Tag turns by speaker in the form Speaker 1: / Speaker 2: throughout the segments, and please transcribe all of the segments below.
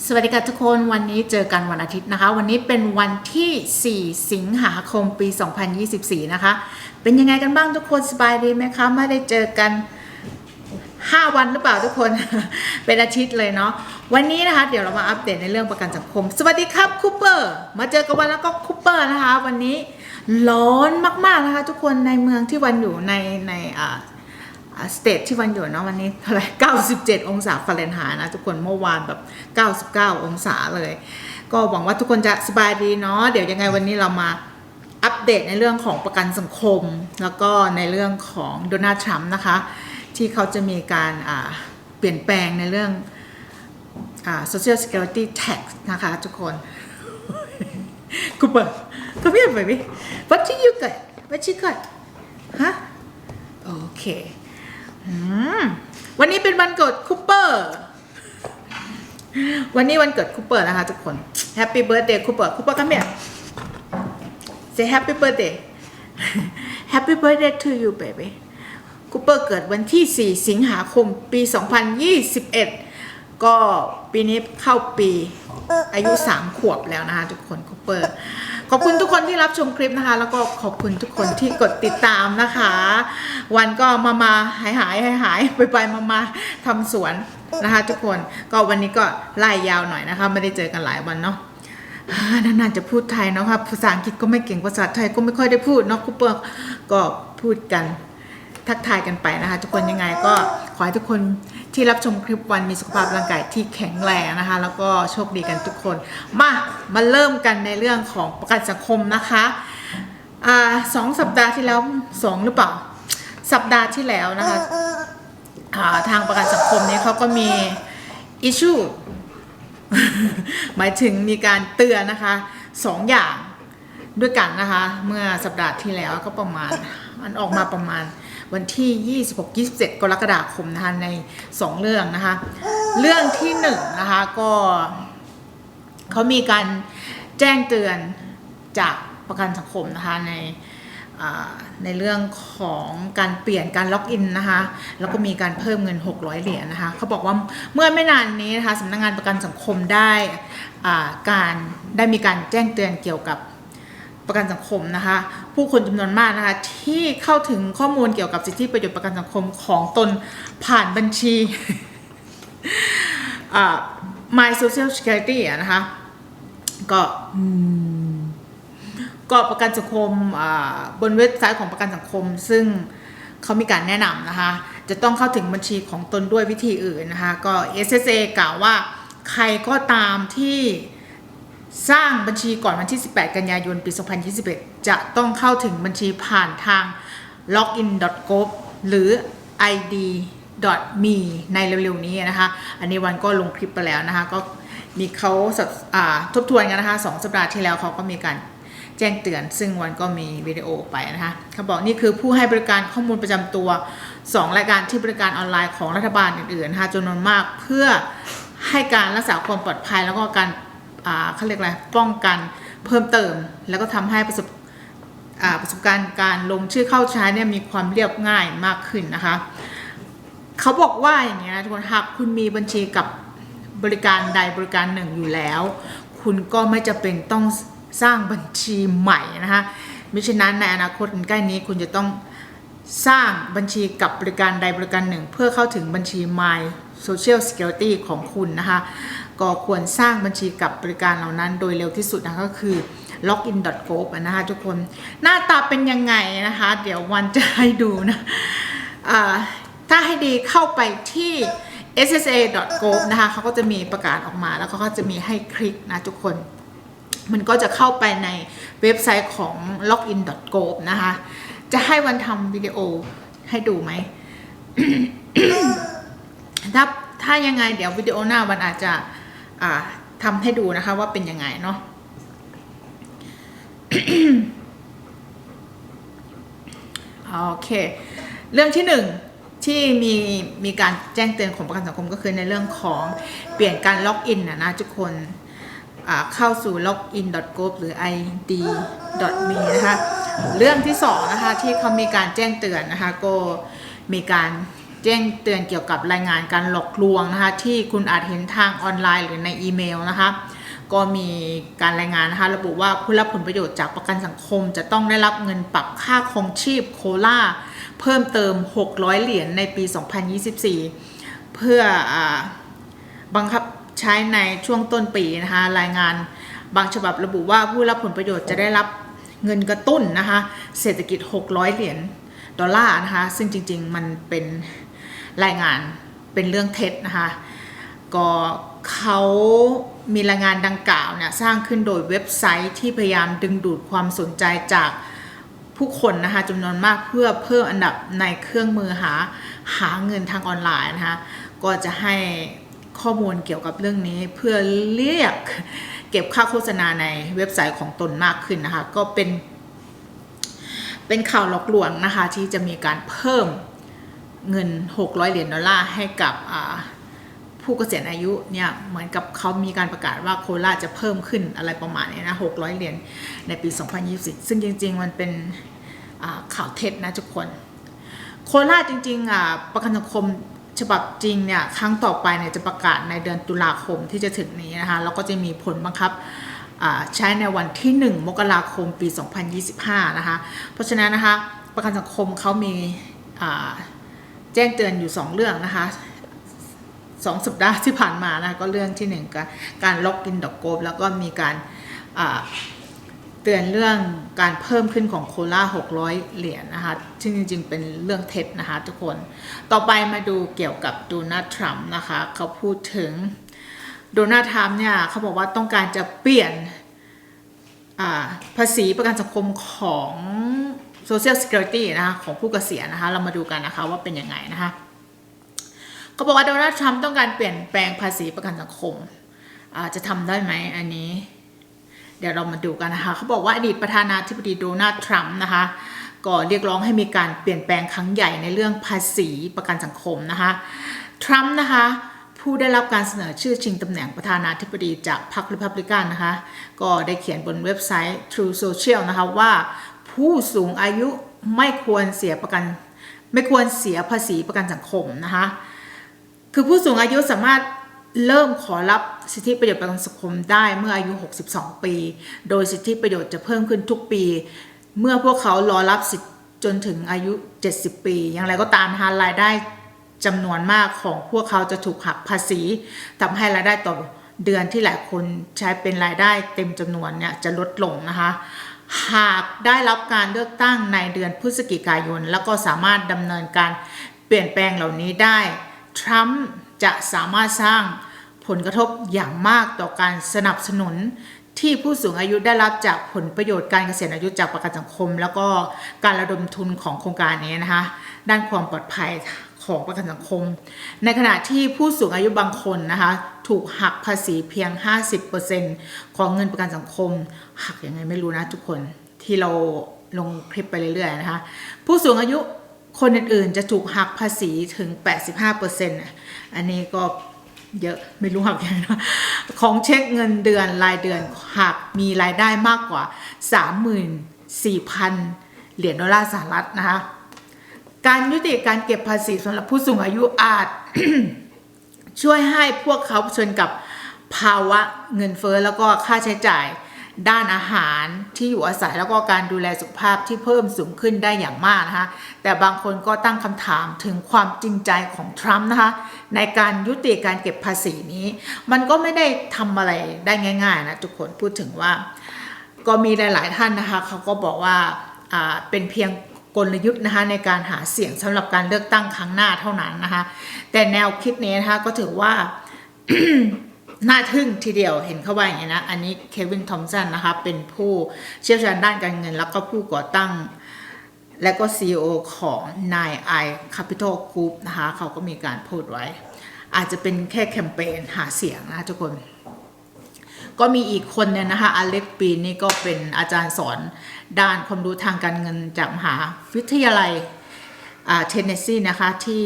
Speaker 1: สวัสดีค่ะทุกคนวันนี้เจอกันวันอาทิตย์นะคะ วันนี้เป็นวันที่ 4 สิงหาคมปี 2024 นะคะ เป็นยังไงกันบ้างทุกคนสบายดีไหมคะไม่ได้เจอกัน 5 วันหรือเปล่าทุกคน เป็นอาทิตย์เลยเนาะวันนี้นะคะ เดี๋ยวเรามาอัปเดตในเรื่องประกันสังคม สวัสดีครับคูเปอร์มาเจอกันวันแล้วก็คูเปอร์นะคะ วันนี้ร้อนมากๆนะคะ ทุกคนในเมืองที่วันอยู่ในในอ่า สเตทที่วันอยู่เนาะวันนี้เท่าไหร่97 องศาฟาเรนไฮต์นะทุกคนเมื่อวานแบบ 99 องศาเลย ก็หวังว่าทุกคนจะสบายดีเนาะเดี๋ยวยังไงวันนี้เรามาอัปเดตในเรื่องของประกันสังคม แล้วก็ในเรื่องของโดนัลด์ทรัมป์นะคะ ที่เขาจะมีการอ่าเปลี่ยนแปลงในเรื่องอ่า social security tax นะคะทุกคนกูเปิดก็ไม่ไปพี่ what did you get what you got ฮะโอเค อืมวันนี้เป็นวันเกิดคูเปอร์ วันนี้วันเกิดคูเปอร์นะคะทุกคน Happy Birthday คูเปอร์คูเปอร์คัมเมีย Say Happy Birthday Happy Birthday to you baby คูเปอร์เกิดวันที่ 4 สิงหาคมปี 2021 ก็ปีนี้เข้าปีอายุ 3 ขวบแล้วนะคะทุกคนคูเปอร์ ขอบคุณทุกคนที่รับชมคลิปนะคะ แล้วก็ขอบคุณทุกคนที่กดติดตามนะคะ วันก็มามาหายหายหายหายไปไปมามาทำสวนนะคะ ทุกคนก็วันนี้ก็ไล่ยาวหน่อยนะคะ ไม่ได้เจอกันหลายวันเนาะนานๆจะพูดไทยเนาะครับภาษาอังกฤษก็ไม่เก่งภาษาไทยก็ไม่ค่อยได้พูดเนาะคูเปอร์ก็พูดกันทักทายกันไปนะคะ ทุกคนยังไงก็ขอให้ทุกคน ที่รับชมคลิปวันมีสุขภาพร่างกายที่แข็งแรงนะคะ แล้วก็โชคดีกันทุกคน มามาเริ่มกันในเรื่องของประกันสังคมนะคะอ่าสองสัปดาห์ที่แล้วสองหรือเปล่า สัปดาห์ที่แล้วนะคะาทางประกันสังคมนี้เขาก็มีอิชชูหมายถึงมีการเตือนนะคะสองอย่างด้วยกันนะคะ เมื่อสัปดาห์ที่แล้วก็ประมาณ มันออกมาประมาณ วันที่ 26-27 กรกฎาคมนะคะใน 2 เรื่องนะคะ เรื่องที่1นงนะคะก็เขามีการแจ้งเตือนจากประกันสังคมนะคะในในเรื่องของการเปลี่ยนการล็อกอินนะคะแล้วก็มีการเพิ่มเงิน 600 เหรียญนะคะเขาบอกว่าเมื่อไม่นานนี้นะคะสำนักงานประกันสังคมได้อ่าการได้มีการแจ้งเตือนเกี่ยวกับ ประกันสังคมนะคะ ผู้คนจำนวนมากนะคะที่เข้าถึงข้อมูลเกี่ยวกับสิทธิประโยชน์ประกันสังคมของตนผ่านบัญชี My Social Security นะคะก็ก็ประกันสังคมบนเว็บไซต์ของประกันสังคม ซึ่งเขามีการแนะนำนะคะ จะต้องเข้าถึงบัญชีของตนด้วยวิธีอื่นนะคะ ก็ SSA กล่าวว่าใครก็ตามที่ สร้างบัญชีก่อนวันที่ 18 กันยายน ปี 2021 จะต้องเข้าถึงบัญชีผ่านทาง login.gov หรือ id.me ในเร็วๆนี้นะคะ อันนี้วันก็ลงคลิปไปแล้วนะคะ ก็มีเขาาทบทวนกันนะคะสองสัปดาห์ที่แล้วเขาก็มีการแจ้งเตือน ซึ่งวันก็มีวิดีโอไปนะคะเขาบอกนี่คือผู้ให้บริการข้อมูลประจำตัว 2 รายการที่บริการออนไลน์ของรัฐบาลอื่นๆนะคะจำนวนมากเพื่อให้การรักษาความปลอดภัยแล้วก็การ เขาเรียกอะไรป้องกันเพิ่มเติม แล้วก็ทำให้ประสบประสบการณ์การลงชื่อเข้าใช้เนี่ยมีความเรียบง่ายมากขึ้นนะคะเขาบอกว่าอย่างเงี้ยนะทุกคนหากคุณมีบัญชีกับบริการใดบริการหนึ่งอยู่แล้ว คุณก็ไม่จะเป็นต้องสร้างบัญชีใหม่นะคะมิฉะนั้นในอนาคตใกล้นี้คุณจะต้องสร้างบัญชีกับบริการใดบริการหนึ่ง เพื่อเข้าถึงบัญชี My Social Security ของคุณนะคะ ก็ควรสร้างบัญชีกับบริการเหล่านั้นโดยเร็วที่สุดนะก็คือ login.gov นะคะทุกคนหน้าตาเป็นยังไงนะคะ เดี๋ยววันจะให้ดูนะถ้าให้ดีเข้าไปที่ ssa.gov นะคะเขาก็จะมีประกาศออกมาแล้วเขาก็จะมีให้คลิกนะทุกคน มันก็จะเข้าไปในเว็บไซต์ของ login.gov นะคะ จะให้วันทำวิดีโอให้ดูไหมถ้าถ้ายังไงเดี๋ยววิดีโอหน้าวันอาจจะ ทำให้ดูนะคะว่าเป็นยังไงเนาะโอเค เรื่องที่หนึ่งที่มีมีการแจ้งเตือนของประกันสังคมก็คือในเรื่องของเปลี่ยนการล็อกอินนะนะทุกคนเข้าสู่ login.gov หรือ id.me นะคะ เรื่องที่สองนะคะที่เขามีการแจ้งเตือนนะคะก็มีการ แจ้งเตือนเกี่ยวกับรายงานการหลอกลวงนะคะ ที่คุณอาจเห็นทางออนไลน์หรือในอีเมลนะคะ ก็มีการรายงานนะคะ ระบุว่าผู้รับผลประโยชน์จากประกันสังคม จะต้องได้รับเงินปรับค่าครองชีพโคล่าเพิ่มเติม 600 เหรียญในปี 2024 เพื่ออบังคับใช้ในช่วงต้นปีนะคะ รายงานบางฉบับระบุว่าผู้รับผลประโยชน์จะได้รับเงินกระตุ้นนะคะ เศรษฐกิจ 600 เหรียญดอลลาร์นะคะ ซึ่งจริง ๆ มันเป็น รายงานเป็นเรื่องเท็จนะคะก็เขามีรายงานดังกล่าวเนี่ยสร้างขึ้นโดยเว็บไซต์ที่พยายามดึงดูดความสนใจจากผู้คนนะคะจำนวนมากเพื่อเพิ่มอันดับในเครื่องมือหาหาเงินทางออนไลน์นะคะก็จะให้ข้อมูลเกี่ยวกับเรื่องนี้เพื่อเรียกเก็บค่าโฆษณาในเว็บไซต์ของตนมากขึ้นนะคะ ก็เป็น เป็นข่าวหลอกลวงนะคะ ที่จะมีการเพิ่ม เงิน 600 เหรียญดอลลาร์ให้กับผู้เกษียณอายุเนี่ยเหมือนกับเขามีการประกาศว่าโคราชจะเพิ่มขึ้นอะไรประมาณนี้นะ 600 เหรียญในปี 2020ซึ่งจริง ๆ มันเป็นข่าวเท็จนะทุกคน โคราชจริงๆประกันสังคมฉบับจริงเนี่ยครั้งต่อไปเนี่ยจะประกาศในเดือนตุลาคมที่จะถึงนี้นะคะแล้วก็จะมีผลบังคับใช้ในวันที่ 1 มกราคมปี 2025 นะคะ เพราะฉะนั้นนะคะประกันสังคมเขามี แจ้งเตือนอยู่ 2 เรื่องนะคะสองสัปดาห์ที่ผ่านมานะก็เรื่องที่หนึ่งการการล็อกอินดอกโกบแล้วก็มีการเตือนเรื่องการเพิ่มขึ้นของโคล่า600 เหรียญนะคะซึ่งจริงๆ เป็นเรื่องเท็จนะคะทุกคน ต่อไปมาดูเกี่ยวกับโดนัลด์ทรัมป์นะคะ เขาพูดถึงโดนัลด์ทรัมป์เนี่ยเขาบอกว่าต้องการจะเปลี่ยนภาษีประกันสังคมของ Social Security นะคะของผู้เกษียณนะคะ เรามาดูกันนะคะว่าเป็นยังไงนะคะเขาบอกว่าโดนัลด์ทรัมป์ต้องการเปลี่ยนแปลงภาษีประกันสังคมจะทำได้ไหมอันนี้ เดี๋ยวเรามาดูกันนะคะเขาบอกว่าอดีตประธานาธิบดีโดนัลด์ทรัมป์นะคะก็เรียกร้องให้มีการเปลี่ยนแปลงครั้งใหญ่ในเรื่องภาษีประกันสังคมนะคะทรัมป์นะคะผู้ได้รับการเสนอชื่อชิงตำแหน่งประธานาธิบดีจากพรรคริพับลิกันนะคะ ก็ได้เขียนบนเว็บไซต์ True Social นะคะว่า ผู้สูงอายุไม่ควรเสียประกัน ไม่ควรเสียภาษีประกันสังคมนะคะคือผู้สูงอายุสามารถเริ่มขอรับสิทธิประโยชน์ประกันสังคมได้เมื่ออายุ 62 ปี โดยสิทธิประโยชน์จะเพิ่มขึ้นทุกปี เมื่อพวกเขารอรับสิทธิจนถึงอายุ 70 ปี อย่างไรก็ตามนะคะรายได้จำนวนมากของพวกเขาจะถูกหักภาษีทำให้รายได้ต่อเดือนที่หลายคนใช้เป็นรายได้เต็มจำนวนเนี่ยจะลดลงนะคะ หากได้รับการเลือกตั้งในเดือนพฤศจิกายน แล้วก็สามารถดำเนินการเปลี่ยนแปลงเหล่านี้ได้ ทรัมป์จะสามารถสร้างผลกระทบอย่างมากต่อการสนับสนุนที่ผู้สูงอายุได้รับจากผลประโยชน์การเกษียณอายุจากประกันสังคม แล้วก็การระดมทุนของโครงการนี้นะคะ ด้านความปลอดภัย ของประกันสังคม ในขณะที่ผู้สูงอายุบางคนนะคะ ถูกหักภาษีเพียง 50%ของเงินประกันสังคม หักยังไงไม่รู้นะทุกคนที่เราลงคลิปไปเรื่อยๆนะคะ ผู้สูงอายุคนอื่นๆ จะถูกหักภาษีถึง 85%อันนี้ก็เยอะไม่รู้หักยังไงนะของเช็คเงินเดือนรายเดือนหากมีรายได้มากกว่า 34,000 เหรียญดอลลาร์สหรัฐนะคะ การยุติการเก็บภาษีสำหรับผู้สูงอายุอาจ ช่วยให้พวกเขาเผชิญกับภาวะเงินเฟ้อแล้วก็ค่าใช้จ่ายด้านอาหารที่อยู่อาศัยแล้วก็การดูแลสุขภาพที่เพิ่มสูงขึ้นได้อย่างมากนะคะ แต่บางคนก็ตั้งคำถามถึงความจริงใจของทรัมป์นะคะ ในการยุติการเก็บภาษีนี้ มันก็ไม่ได้ทำอะไรได้ง่าย ๆ นะทุกคนพูดถึงว่า ก็มีหลาย ๆ ท่านนะคะ เขาก็บอกว่าอ่าเป็นเพียง กลยุทธ์นะคะในการหาเสียงสำหรับการเลือกตั้งครั้งหน้าเท่านั้นนะคะแต่แนวคิดนี้นะคะก็ถือว่าน่าทึ่งทีเดียวเห็นเขาว่าอย่างนี้นะอันนี้เควินทอมสันนะคะเป็นผู้เชี่ยวชาญด้านการเงิน แล้วก็ผู้ก่อตั้งและก็ CEO ของ Nine Eye Capital Group นะคะเขาก็มีการพูดไว้ อาจจะเป็นแค่แคมเปญหาเสียงนะทุกคน ก็มีอีกคนเนี่ยนะคะอเล็กปีนนี่ก็เป็นอาจารย์สอนด้านความรู้ทางการเงินจากมหาวิทยาลัยเทนเนสซีนะคะที่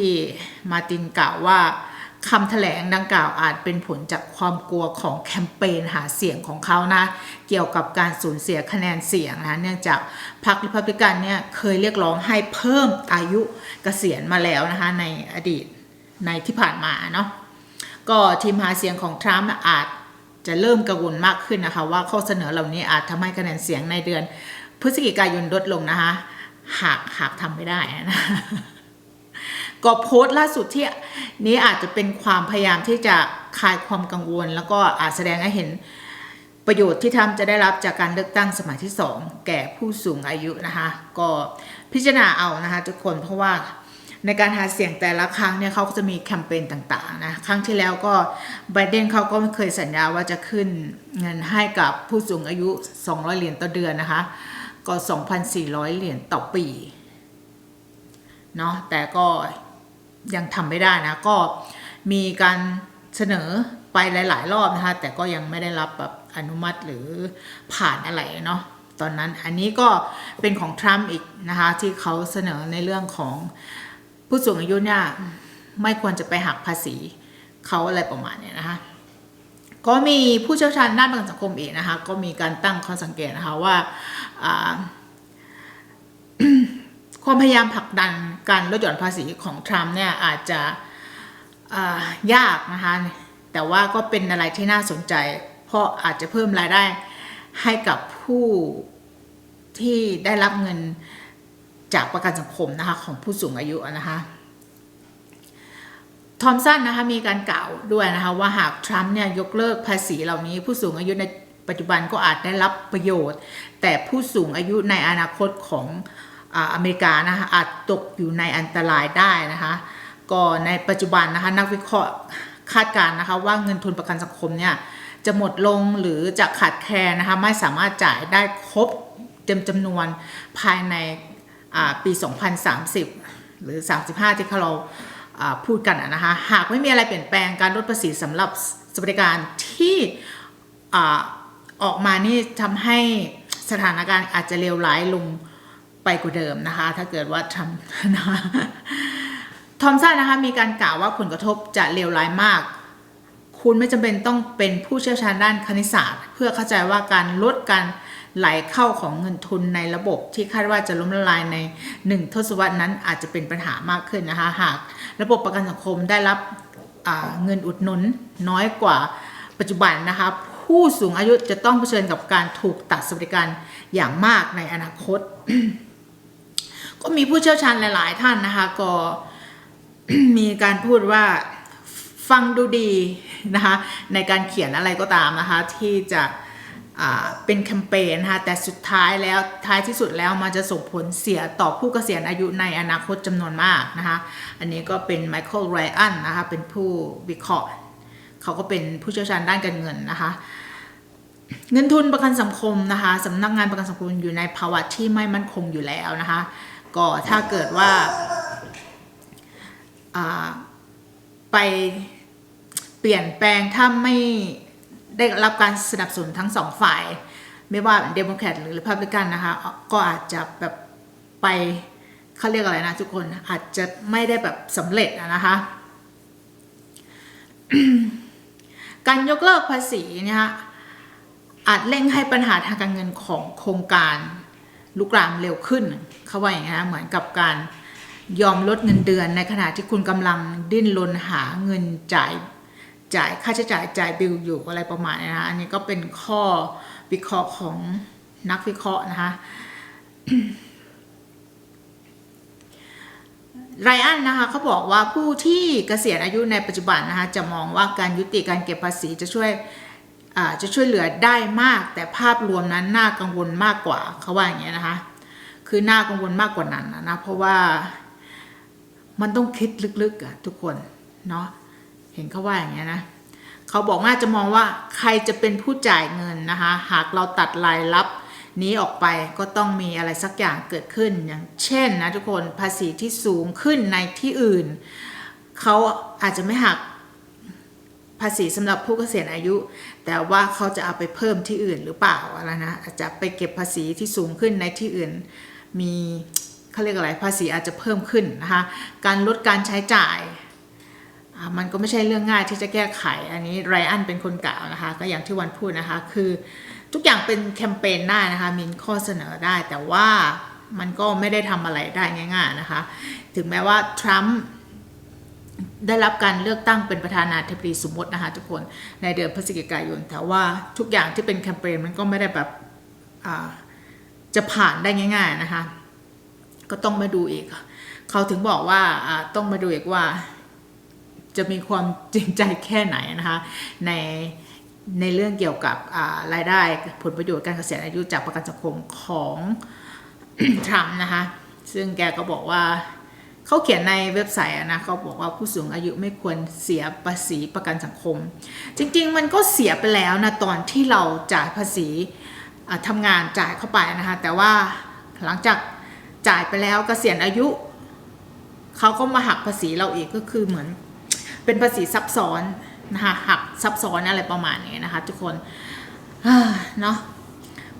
Speaker 1: มาตินกล่าวว่าคำแถลงดังกล่าวอาจเป็นผลจากความกลัวของแคมเปญหาเสียงของเขานะ เกี่ยวกับการสูญเสียคะแนนเสียงนะเนื่องจากพรรคริพับลิกันเนี่ยเคยเรียกร้องให้เพิ่มอายุเกษียณมาแล้วนะคะในอดีตในที่ผ่านมาเนาะก็ทีมหาเสียงของทรัมป์อาจ จะเริ่มกังวลมากขึ้นนะคะ ว่าข้อเสนอเหล่านี้อาจทำให้คะแนนเสียงในเดือน พฤศจิกายนลดลงนะคะ หากหากทำไม่ได้นะก็โพสต์ล่าสุดที่นี้อาจจะเป็นความพยายามที่จะคลายความกังวล แล้วก็อาจแสดงให้เห็นประโยชน์ที่ทำจะได้รับจากการเลือกตั้งสมัยที่ 2 แก่ผู้สูงอายุนะคะ ก็พิจารณาเอานะคะทุกคนเพราะว่า ในการหาเสียงแต่ละครั้งเนี่ยเขาก็จะมีแคมเปญต่างๆนะครั้งที่แล้วก็ไบเดนเขาก็ไม่เคยสัญญาว่าจะขึ้นเงินให้กับผู้สูงอายุ 200 เหรียญต่อเดือนนะคะ ก็ 2,400 เหรียญต่อปีเนาะแต่ก็ยังทำไม่ได้นะ ก็มีการเสนอไปหลาย ๆ รอบนะคะ แต่ก็ยังไม่ได้รับแบบอนุมัติหรือผ่านอะไรเนาะตอนนั้นอันนี้ก็เป็นของทรัมป์อีกนะคะ ที่เขาเสนอในเรื่องของ ผู้สูงอายุเนี่ยไม่ควรจะไปหักภาษีเขาอะไรประมาณเนี้ยนะคะก็มีผู้เชี่ยวชาญด้านประกันสังคมอีกนะคะก็มีการตั้งข้อสังเกตนะคะว่าความพยายามผลักดันการลดหย่อนภาษีของทรัมป์เนี่ยอาจจะายากนะคะแต่ว่าก็เป็นอะไรที่น่าสนใจ เพราะอาจจะเพิ่มรายได้ให้กับผู้ที่ได้รับเงิน จากประกันสังคมนะคะของผู้สูงอายุนะคะทอมสันนะคะมีการกล่าวด้วยนะคะว่าหากทรัมป์เนี่ยยกเลิกภาษีเหล่านี้ผู้สูงอายุในปัจจุบันก็อาจได้รับประโยชน์ แต่ผู้สูงอายุในอนาคตของอเมริกานะคะอาจตกอยู่ในอันตรายได้นะคะก็ในปัจจุบันนะคะนักวิเคราะห์คาดการณ์นะคะว่าเงินทุนประกันสังคมเนี่ยจะหมดลงหรือจะขาดแคลนนะคะไม่สามารถจ่ายได้ครบเต็มจำนวนภายใน ปี 2030 หรือ 35 ที่เราพูดกันนะคะ หากไม่มีอะไรเปลี่ยนแปลงการลดภาษีสำหรับสวัสดิการที่อออกมานี่ทำให้สถานการณ์อาจจะเลวร้ายลงไปกว่าเดิมนะคะ ถ้าเกิดว่าทำนะคะทอมสันนะคะมีการกล่าวว่าผลกระทบจะเลวร้ายมาก คุณไม่จำเป็นต้องเป็นผู้เชี่ยวชาญด้านคณิตศาสตร์ เพื่อเข้าใจว่าการลดการ ไหลเข้าของเงินทุนในระบบที่คาดว่าจะล้มละลายในหนึ่งทศวรรษนั้นอาจจะเป็นปัญหามากขึ้นนะคะ หากระบบประกันสังคมได้รับเงินอุดหนุนน้อยกว่าปัจจุบันนะคะผู้สูงอายุจะต้องเผชิญกับการถูกตัดสวัสดิการอย่างมากในอนาคต ก็มีผู้เชี่ยวชาญหลาย ๆ ท่านนะคะก็มีการพูดว่าฟังดูดีนะคะในการเขียนอะไรก็ตามนะคะที่จะ เป็นแคมเปญนะคะแต่สุดท้ายแล้วท้ายที่สุดแล้วมันจะส่งผลเสียต่อผู้เกษียณอายุในอนาคตจำนวนมากนะคะอันนี้ก็เป็นไมเคิลไรอันนะคะเป็นผู้วิเคราะห์เขาก็เป็นผู้เชี่ยวชาญด้านการเงินนะคะเงินทุนประกันสังคมนะคะสำนักงานประกันสังคมอยู่ในภาวะที่ไม่มั่นคงอยู่แล้วนะคะก็ถ้าเกิดว่าอ่าไปเปลี่ยนแปลงถ้าไม่ ได้รับการสนับสนุนทั้งสองฝ่าย ไม่ว่าเดโมแครตหรือริพับลิกันนะคะ ก็อาจจะแบบไปเขาเรียกอะไรนะทุกคนอาจจะไม่ได้แบบสำเร็จนะคะการยกเลิกภาษีเนี่ยอาจเร่งให้ปัญหาทางการเงินของโครงการลุกลามเร็วขึ้น เขาว่าอย่างนี้นะเหมือนกับการยอมลดเงินเดือนในขณะที่คุณกำลังดิ้นรนหาเงินจ่าย จ่ายค่าใช้จ่ายจ่ายบิลอยู่อะไรประมาณนี้นะอันนี้ก็เป็นข้อวิเคราะห์ของนักวิเคราะห์นะคะไรอันนะคะเขาบอกว่าผู้ที่เกษียณอายุในปัจจุบันนะคะจะมองว่าการยุติการเก็บภาษีจะช่วยจะช่วยเหลือได้มาก แต่ภาพรวมนั้นน่ากังวลมากกว่าเขาว่าอย่างเงี้ยนะคะคือน่ากังวลมากกว่านั้นนะเพราะว่ามันต้องคิดลึกๆอะทุกคนเนาะ เห็นเขาว่าอย่างเงี้ยนะเขาบอกว่าจะมองว่าใครจะเป็นผู้จ่ายเงินนะคะ หากเราตัดรายรับนี้ออกไปก็ต้องมีอะไรสักอย่างเกิดขึ้นอย่างเช่นนะทุกคนภาษีที่สูงขึ้นในที่อื่น เขาอาจจะไม่หักภาษีสำหรับผู้เกษียณอายุ แต่ว่าเขาจะเอาไปเพิ่มที่อื่นหรือเปล่าอะไรนะอาจจะไปเก็บภาษีที่สูงขึ้นในที่อื่น มีเขาเรียกอะไรภาษีอาจจะเพิ่มขึ้นนะคะการลดการใช้จ่าย มันก็ไม่ใช่เรื่องง่ายที่จะแก้ไข อันนี้ไรอันเป็นคนกล่าวนะคะ ก็อย่างที่วันพูดนะคะ คือทุกอย่างเป็นแคมเปญได้นะคะ มีข้อเสนอได้ แต่ว่ามันก็ไม่ได้ทำอะไรได้ง่าย ๆนะคะ ถึงแม้ว่าทรัมป์ได้รับการเลือกตั้งเป็นประธานาธิบดีสมมตินะคะทุกคนในเดือนพฤศจิกายน แต่ว่าทุกอย่างที่เป็นแคมเปญมันก็ไม่ได้แบบจะผ่านได้ง่าย ๆนะคะ ก็ต้องมาดูอีก เขาถึงบอกว่าต้องมาดูอีกว่า จะมีความจริงใจแค่ไหนนะคะในในเรื่องเกี่ยวกับรายได้ผลประโยชน์การเกษียณอายุจากประกันสังคมของทรัมป์นะคะซึ่งแกก็บอกว่าเขาเขียนในเว็บไซต์นะเขาบอกว่าผู้สูงอายุไม่ควรเสียภาษีประกันสังคม จริงๆ มันก็เสียไปแล้วนะตอนที่เราจ่ายภาษีทำงานจ่ายเข้าไปนะคะแต่ว่าหลังจากจ่ายไปแล้วเกษียณอายุ เขาก็มาหักภาษีเราอีกก็คือเหมือน เป็นภาษีซับซ้อนนะคะหักซับซ้อนอะไรประมาณนี้นะคะทุกคนเนาะ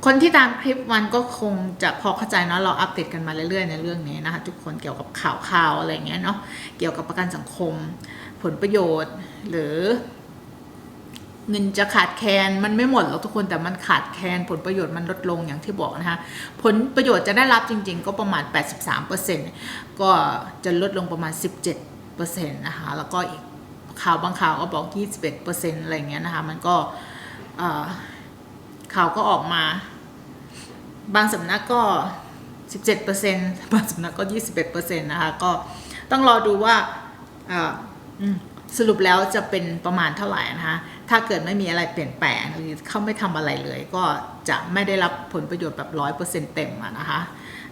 Speaker 1: คนที่ตามคลิปวันก็คงจะพอเข้าใจเนาะเราอัปเดตกันมาเรื่อยๆในเรื่องนี้นะคะทุกคนเกี่ยวกับข่าวข่าวๆอะไรเงี้ยเนาะเกี่ยวกับประกันสังคม ผลประโยชน์หรือ เงินจะขาดแคลนมันไม่หมดหรอกทุกคนแต่มันขาดแคลนผลประโยชน์มันลดลงอย่างที่บอกนะคะผลประโยชน์จะได้รับจริง ๆ ก็ประมาณ 83%ก็จะลดลงประมาณ 17%นะคะแล้วก็อีก ข่าวบางข่าวก็บอก 21%อะไรเงี้ยนะคะ มันก็ข่าวก็ออกมา บางสำนักก็ 17%บางสำนักก็ 21%นะคะก็ต้องรอดูว่าสรุปแล้วจะเป็นประมาณเท่าไหร่นะคะถ้าเกิดไม่มีอะไรเปลี่ยนแปลงหรือเขาไม่ทำอะไรเลย ก็จะไม่ได้รับผลประโยชน์แบบร้อยเปอร์เซ็นต์เต็มอะนะคะ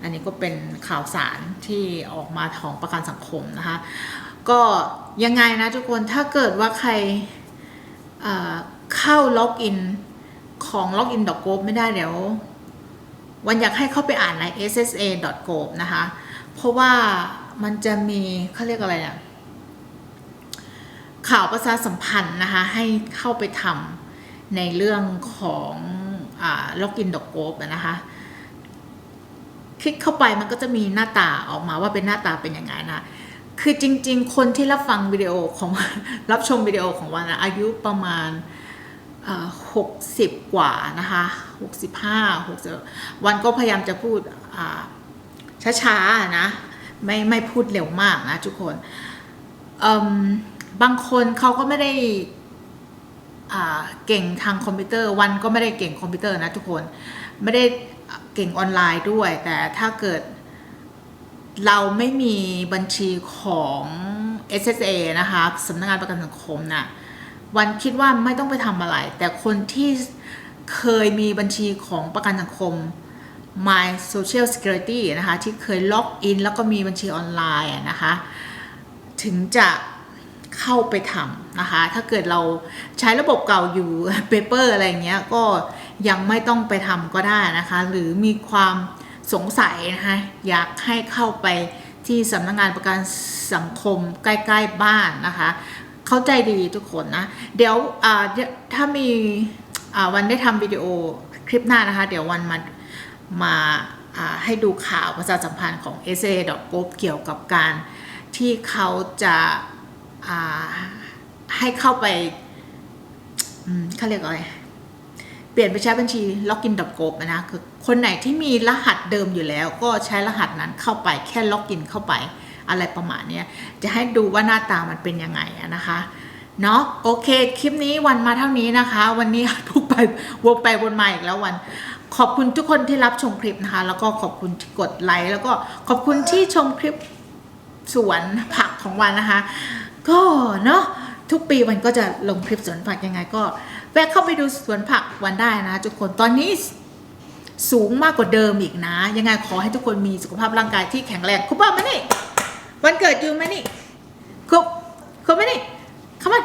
Speaker 1: อันนี้ก็เป็นข่าวสารที่ออกมาของประกันสังคมนะคะ ก็ยังไงนะทุกคนถ้าเกิดว่าใครเข้าล็อกอินของ login.gov ไม่ได้เดี๋ยววันอยากให้เข้าไปอ่านใน ssa.gov นะคะ เพราะว่ามันจะมีเขาเรียกอะไรเนี่ยข่าวประชาสัมพันธ์นะคะ ให้เข้าไปทำในเรื่องของอ่า login.gov อะนะคะ คลิกเข้าไปมันก็จะมีหน้าตาออกมาว่าเป็นหน้าตาเป็นยังไงนะ คือจริง ๆ คนที่รับฟังวิดีโอของรับชมวิดีโอของวันนะอายุประมาณหกสิบกว่านะคะหกสิบห้าหกสิบวันก็พยายามจะพูดช้าๆนะไม่ไม่พูดเร็วมากนะทุกคนบางคนเขาก็ไม่ได้เก่งทางคอมพิวเตอร์วันก็ไม่ได้เก่งคอมพิวเตอร์นะทุกคนไม่ได้เก่งออนไลน์ด้วย แต่ถ้าเกิด เราไม่มีบัญชีของ SSA นะคะสำนักงานประกันสังคมนะ่ะวันคิดว่าไม่ต้องไปทำอะไร แต่คนที่เคยมีบัญชีของประกันสังคม My Social Security นะคะ ที่เคยล็อกอินแล้วก็มีบัญชีออนไลน์นะคะ ถึงจะเข้าไปทำนะคะ ถ้าเกิดเราใช้ระบบเก่าอยู่เปเปอร์อะไรเงี้ย ก็ยังไม่ต้องไปทำก็ได้นะคะ หรือมีความ สงสัยนะคะอยากให้เข้าไปที่สำนักงานประกันสังคมใกล้ ๆ บ้านนะคะ เข้าใจดีทุกคนนะ เดี๋ยวถ้ามีวันได้ทำวิดีโอคลิปหน้านะคะ เดี๋ยววันมามาให้ดูข่าวประชาสัมพันธ์ของ s a g o v เกี่ยวกับการที่เขาจะาให้เข้าไปเขาเรียกอะไร เปลี่ยนไปใช้บัญชี login.gov นะคือคนไหนที่มีรหัสเดิมอยู่แล้ว ก็ใช้รหัสนั้นเข้าไปแค่ล็อกอินเข้าไปอะไรประมาณนี้จะให้ดูว่าหน้าตามันเป็นยังไงนะคะเนาะโอเค คลิปนี้วันมาเท่านี้นะคะ วันนี้พูดไปวนไปวนมาอีกแล้ววัน ขอบคุณทุกคนที่รับชมคลิปนะคะ แล้วก็ขอบคุณที่กดไลค์แล้วก็ขอบคุณที่ชมคลิปสวนผักของวันนะคะ ก็เนาะทุกปีวันก็จะลงคลิปสวนผักยังไงก็ แวะเข้าไปดูสวนผักวันได้นะทุกคนตอนนี้สูงมากกว่าเดิมอีกนะ ยังไงขอให้ทุกคนมีสุขภาพร่างกายที่แข็งแรงคุณป้ามานี่วันเกิดยูไหมนี่คุบคุบไหมนี่ come on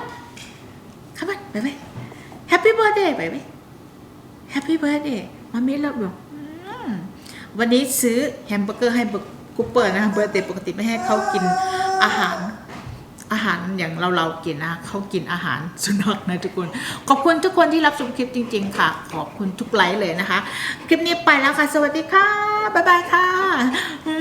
Speaker 1: come on ไปไหม Happy birthday ไปไหม Happy birthday มามีเราบอกวันนี้ซื้อแฮมเบอร์เกอร์ให้กุปเปอร์นะเบอร์เดย์ปกติไม่ให้เขากินอาหาร อาหารอย่างเราเรากินนะเขากินอาหารสุนัขนะทุกคน ขอบคุณทุกคนที่รับชมคลิปจริง ๆ ค่ะ ขอบคุณทุกไลค์เลยนะคะ คลิปนี้ไปแล้วค่ะ สวัสดีค่ะ บ๊ายบายค่ะอื